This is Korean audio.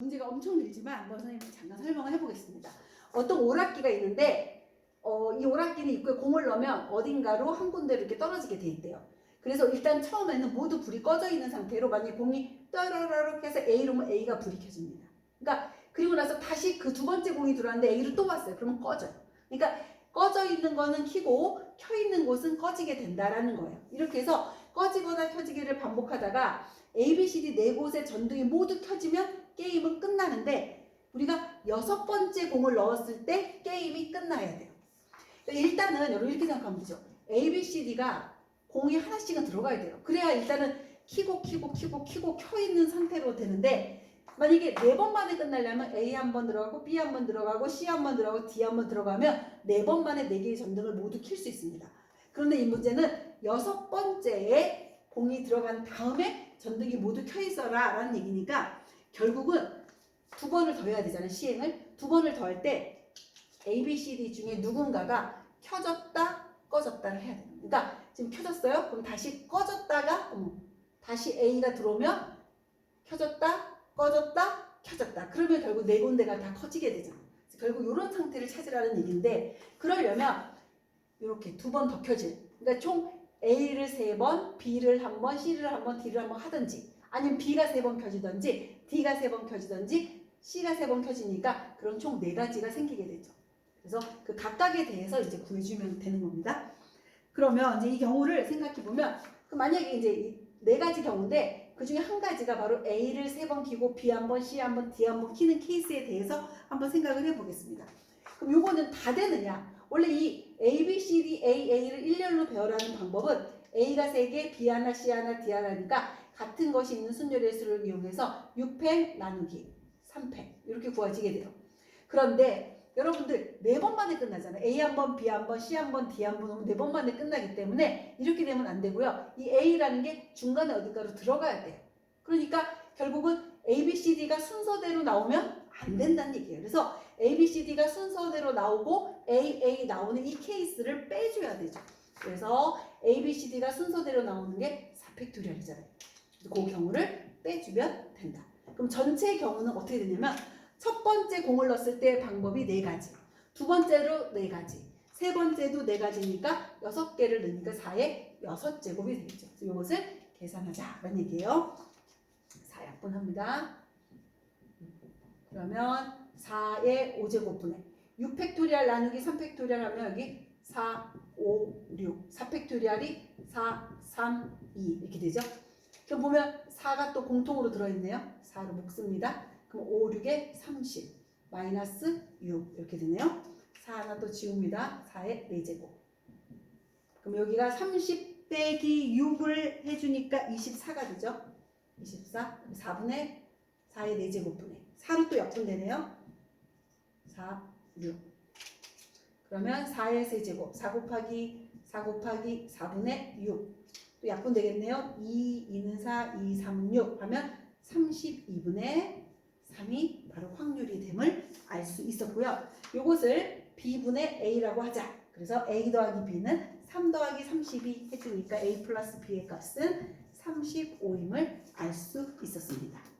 문제가 엄청 길지만 한번 선생님이 잠깐 설명을 해보겠습니다. 어떤 오락기가 있는데 어, 이 오락기는 입구에 공을 넣으면 어딘가로 한 군데로 이렇게 떨어지게 돼 있대요. 그래서 일단 처음에는 모두 불이 꺼져 있는 상태로 만약에 공이 떠러러러 해서 A로 오면 A가 불이 켜집니다. 그러니까 그리고 나서 다시 그 두 번째 공이 들어왔는데 A로 또 왔어요. 그러면 꺼져요. 그러니까 꺼져 있는 거는 켜고 켜 있는 곳은 꺼지게 된다라는 거예요. 이렇게 해서 꺼지거나 켜지기를 반복하다가 A, B, C, D 네 곳의 전등이 모두 켜지면 게임은 끝나는데 우리가 여섯 번째 공을 넣었을 때 게임이 끝나야 돼요. 일단은 여러분 이렇게 생각하면 되죠. A, B, C, D가 공이 하나씩은 들어가야 돼요. 그래야 일단은 키고 키고 키고 키고 켜 있는 상태로 되는데 만약에 네 번 만에 끝나려면 A 한 번 들어가고 B 한 번 들어가고 C 한 번 들어가고 D 한 번 들어가면 네 번 만에 네 개의 전등을 모두 킬 수 있습니다. 그런데 이 문제는 여섯 번째에 공이 들어간 다음에 전등이 모두 켜 있어라 라는 얘기니까 결국은 두 번을 더 해야 되잖아요. 시행을. 두 번을 더 할 때 A, B, C, D 중에 누군가가 켜졌다 꺼졌다를 해야 돼요. 그러니까 지금 켜졌어요? 그럼 다시 꺼졌다가 어머, 다시 A가 들어오면 켜졌다 꺼졌다 켜졌다. 그러면 결국 네 군데가 다 커지게 되잖아. 그래서 결국 이런 상태를 찾으라는 얘기인데 그러려면 이렇게 두 번 더 켜질. 그러니까 총 A를 세 번, B를 한 번, C를 한 번, D를 한 번 하든지 아니면 B가 세 번 켜지든지 D가 세 번 켜지든지 C가 세 번 켜지니까 그런 총 네 가지가 생기게 되죠. 그래서 그 각각에 대해서 이제 구해주면 되는 겁니다. 그러면 이제 이 경우를 생각해 보면 그 만약에 이제 이네 가지 경우인데 그 중에 한 가지가 바로 A를 세 번 키고 B 한 번, C 한 번, D 한 번 키는 케이스에 대해서 한번 생각을 해보겠습니다. 그럼 요거는 다 되느냐? 원래 이 A, B, C, D, A, A를 일렬로 배열하는 방법은 A가 3개, B 하나, C 하나, D 하나니까 같은 것이 있는 순열의 수를 이용해서 6팩 나누기 3팩 이렇게 구해지게 돼요. 그런데 여러분들 네 번 만에 끝나잖아요. A 한 번, B 한 번, C 한 번, D 한번 오면 네 번 만에 끝나기 때문에 이렇게 되면 안 되고요. 이 A라는 게 중간에 어딘가로 들어가야 돼요. 그러니까 결국은 A, B, C, D가 순서대로 나오면 안 된다는 얘기예요. 그래서 A, B, C, D가 순서대로 나오고 A, A 나오는 이 케이스를 빼줘야 되죠. 그래서 A, B, C, D가 순서대로 나오는 게 4팩토리얼이잖아요. 그 경우를 빼주면 된다. 그럼 전체 경우는 어떻게 되냐면 첫 번째 공을 넣었을 때 방법이 네 가지, 두 번째로 네 가지, 세 번째도 네 가지니까 여섯 개를 넣으니까 4의 여섯 제곱이 되겠죠. 그래서 이것을 계산하자라는 얘기예요. 4약분합니다. 그러면 4의 5제곱분의 6팩토리얼 나누기 3팩토리얼 하면 여기 4, 5, 6, 4팩토리얼이 4, 3, 2 이렇게 되죠. 그럼 보면 4가 또 공통으로 들어있네요. 4로 묶습니다. 그럼 5, 6에 30 마이너스 6 이렇게 되네요. 4 하나 또 지웁니다. 4의 4제곱. 그럼 여기가 30 빼기 6을 해주니까 24가 되죠. 24. 4분의 4의 4제곱분의 4로 또 약분되네요. 4, 6. 그러면 4의 세제곱 4 곱하기 4 곱하기 4분의 6. 또 약분 되겠네요. 2, 2는 4, 2, 3, 6 하면 32분의 3이 바로 확률이 됨을 알 수 있었고요. 이것을 B분의 A라고 하자. 그래서 A 더하기 B는 3 더하기 32 해주니까 A 플러스 B의 값은 35임을 알 수 있었습니다.